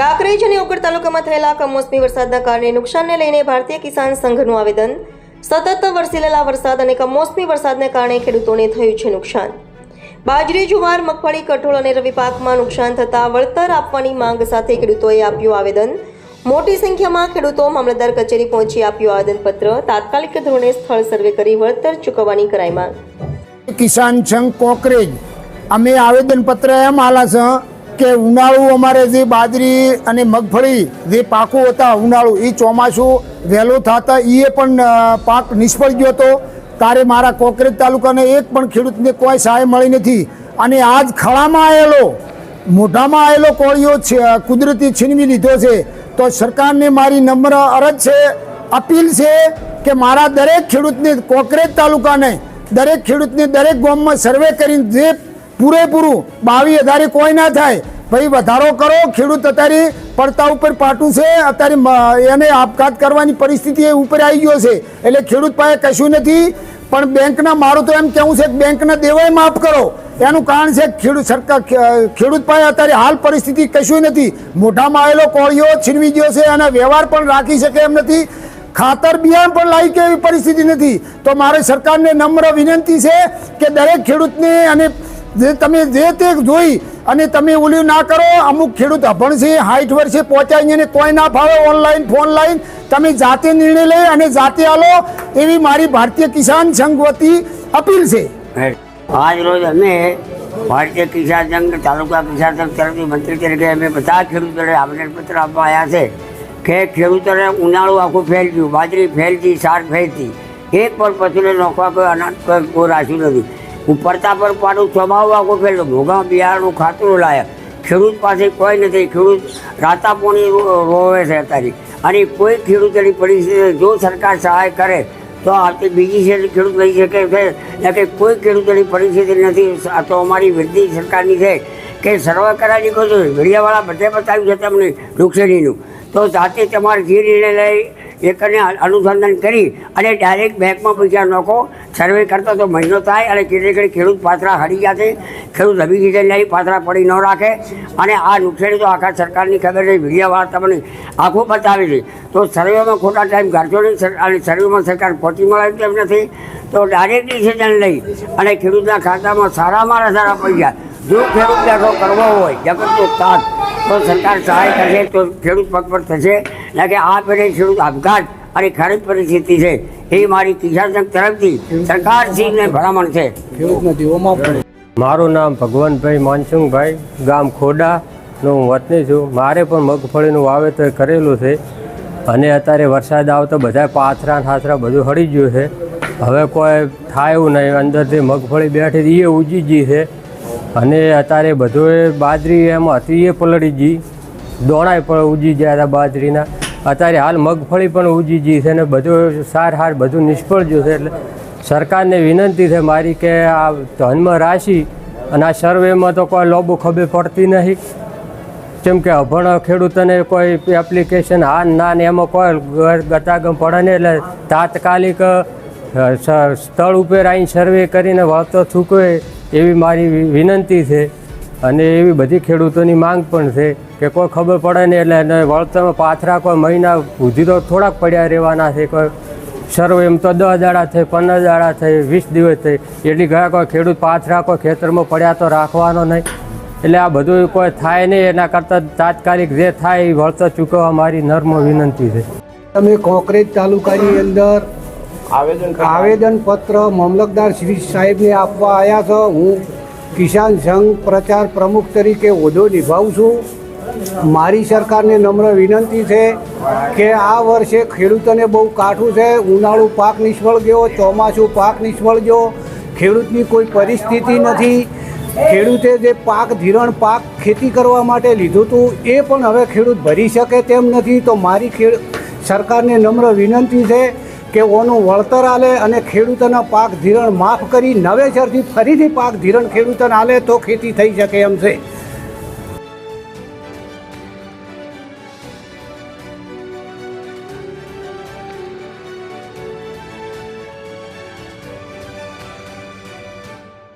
કાંકરેજ અને ઓગળ તાલુકામાં થયેલા કમોસમી વરસાદના કારણે નુકસાનને લઈને ભારતીય કિસાન સંઘનું આવેદન. સતત વરસેલા વરસાદ અને કમોસમી વરસાદને કારણે ખેડૂતોને થયું છે નુકસાન. બાજરી, જુવાર, મગફળી, કઠોળ અને રવિ પાકમાં નુકસાન થતાં વળતર આપવાની માંગ સાથે ખેડૂતોએ આપ્યું આવેદન. મોટી સંખ્યામાં ખેડૂતો મામલતદાર કચેરી પહોંચી આપ્યું આવેદનપત્ર. તાત્કાલિક ધોરણે સ્થળ સર્વે કરી વળતર ચૂકવવાની કરાઈ માંગ. કિસાન સંઘ કોકરેજ. અમે આવેદનપત્ર એમ આલા છે કે ઉનાળુ અમારે જે બાજરી અને મગફળી જે પાકો હતા ઉનાળુ એ ચોમાસું વહેલું થતા એ પણ પાક નિષ્ફળ ગયો હતો તારે મારા કોકરેજ તાલુકાને એક પણ ખેડૂતને કોઈ સહાય મળી નથી. અને આજ ખળામાં આવેલો, મોઢામાં આવેલો કોળીઓ કુદરતી છીનવી લીધો છે, તો સરકારને મારી નમ્ર અરજ છે, અપીલ છે કે મારા દરેક ખેડૂતને કોકરેજ તાલુકાને, દરેક ખેડૂતને દરેક ગામમાં સર્વે કરીને જે પૂરેપૂરું બાવી હજારે કોઈ ના થાય ભાઈ, વધારો કરો, ખેડૂત અત્યારે પડતા ઉપર પાટું છે. અત્યારે એને આપઘાત કરવાની પરિસ્થિતિ એ ઉપર આવી ગયો છે. એટલે ખેડૂત પાસે કશું નથી. પણ બેંકના મારું તો એમ કહેવું છે કે બેંકના દેવાય માફ કરો. એનું કારણ છે ખેડૂત સરકાર ખેડૂત પાસે અત્યારે હાલ પરિસ્થિતિ કશું નથી. મોઢામાં આવેલો કોળીઓ છીનવી ગયો છે અને વ્યવહાર પણ રાખી શકે એમ નથી. ખાતર બિયારણ પણ લાવી કે એવી પરિસ્થિતિ નથી. તો મારે સરકારને નમ્ર વિનંતી છે કે દરેક ખેડૂતને અને જે તમે જે તે જોઈ અને તમે ઓલું ના કરો, અમુક ખેડૂત અભણ છે હાઈઠ વર્ષે પહોંચાઈને ને કોઈ ના ફાવે ઓનલાઈન ફોન લાઈન તમે જાતે નિર્ણય લઈ અને જાતે આલો. એવી મારી ભારતીય કિસાન સંઘ વતી અપીલ છે. આજ રોજ અમે ભારતીય કિસાન સંઘ, તાલુકા કિસાન સંઘ તરફથી મંત્રી તરીકે અમે બધા ખેડૂતોને આવેદનપત્ર આપવા આવ્યા છે કે ખેડૂતોને ઉનાળું આખું ફેલ ગયું બાજરી ફેલતી શાક ફેલતી. એક પણ પશુને નોખવા કોઈ અનાજ, કોઈ રાખ્યું નથી. ઉપરતા પર પાડું સમાવવા આખું ભોગા બિયારણું ખાતરું લાયા. ખેડૂત પાસે કોઈ નથી. ખેડૂત રાતા પોણી રોવે છે અત્યારે. અને કોઈ ખેડૂતની પરિસ્થિતિ જો સરકાર સહાય કરે, તો આવતી બીજી છે ખેડૂત લઈ શકે છે. કે કોઈ ખેડૂતોની પરિસ્થિતિ નથી. આ તો અમારી વૃદ્ધિ સરકારની છે કે સર્વે કરાવી કહો છો. મીડિયાવાળા બધે બતાવ્યું છે તમને નુકસાનીનું. તો જાતે તમારે જે નિર્ણય લઈ એકને અનુસંધાન કરી અને ડાયરેક્ટ બેંકમાં પૈસા નાખો. સર્વે કરતો તો મહિનો થાય અને કેટલી ઘડી ખેડૂત પાત્રા હરી જશે ખેડૂત હબી રીતે નહીં, પાત્રા પડી ન રાખે. અને આ નુકસાની તો આખા સરકારની ખબર છે. મીડિયાવાળા તમને આખું બતાવે છે. તો સર્વેમાં ખોટા ટાઈમ કાઢશો નહીં. અને સર્વેમાં સરકાર પહોંચી મળે તેમ નથી. તો ડાયરેક્ટ ડિસિઝન લઈ અને ખેડૂતના ખાતામાં સારામાં સારા પૈસા જો ખેડૂત બેઠો કરવો હોય જગતનો તાત. તો સરકાર સહાય કરશે તો ખેડૂત પગ પર થશે. એટલે કે આ પેઢી ખેડૂત આપઘાત અને ખરીદ પરિસ્થિતિ છે. એ મારી કિસાન તરફથી સરકારશ્રીને ભલામણ છે. મારું નામ ભગવાનભાઈ માનસિંહભાઈ ગામ ખોડાનો હું વતની છું. મારે પણ મગફળીનું વાવેતર કરેલું છે અને અત્યારે વરસાદ આવતો બધા પાથરા ઠાથરા બધું હળી ગયું છે. હવે કોઈ થાય એવું નહીં. અંદરથી મગફળી બેઠી એ ઉજી ગઈ છે. અને અત્યારે બધું બાજરી એમાં હતી એ પલળી ગઈ દોણાય પણ ઉજી ગયા હતા બાજરીના. અત્યારે હાલ મગફળી પણ ઉજી ગઈ છે અને બધું સાર હાર બધું નિષ્ફળ ગયું છે એટલે સરકારને વિનંતી છે મારી કે આ ધનમાં રાશિ અને આ સર્વેમાં તો કોઈ લોબો ખબર પડતી નહીં. જેમ કે અભણ ખેડૂતોને કોઈ એપ્લિકેશન હા ના ને એમાં કોઈ ગતાગમ પડે ને એટલે તાત્કાલિક સ્થળ ઉપર આવીને સર્વે કરીને વાતો ચૂકવે એવી મારી વિનંતી છે અને એવી બધી ખેડૂતોની માંગ પણ છે કે કોઈ ખબર પડે ને એટલે એને વળતરમાં પાથરા કોઈ મહિના સુધી તો થોડાક પડ્યા રહેવાના છે, કોઈ સર્વ એમ તો દસ દાડા થઈ, પંદર દાડા થઈ, વીસ દિવસ થઈ, એટલી ગયા કોઈ ખેડૂત પાથરા કોઈ ખેતરમાં પડ્યા તો રાખવાનો નહીં. એટલે આ બધું કોઈ થાય નહીં, એના કરતાં તાત્કાલિક જે થાય એ વળતર ચૂકવવા મારી નર્મ વિનંતી છે. તમે કોંકરેજ તાલુકાની અંદર આવેદન પત્ર મામલતદાર શ્રી સાહેબને આપવા આવ્યા છો. હું કિસાન સંઘ પ્રચાર પ્રમુખ તરીકે હોદ્દો નિભાવું છું. મારી સરકારને નમ્ર વિનંતી છે કે આ વર્ષે ખેડૂતોને બહુ કાઠું છે. ઉનાળુ પાક નિષ્ફળ ગયો, ચોમાસું પાક નિષ્ફળ ગયો. ખેડૂતની કોઈ પરિસ્થિતિ નથી. ખેડૂતે જે પાક, ધિરણ પાક ખેતી કરવા માટે લીધું હતું, એ પણ હવે ખેડૂત ભરી શકે તેમ નથી. તો મારી ખેડ સરકારને નમ્ર વિનંતી છે કે ઓનું વળતર આલે અને ખેડૂતોના પાક ધિરણ માફ કરી નવેસરથી ફરીથી પાક ધીરણ ખેડૂતોને આલે તો ખેતી થઈ શકે એમ છે.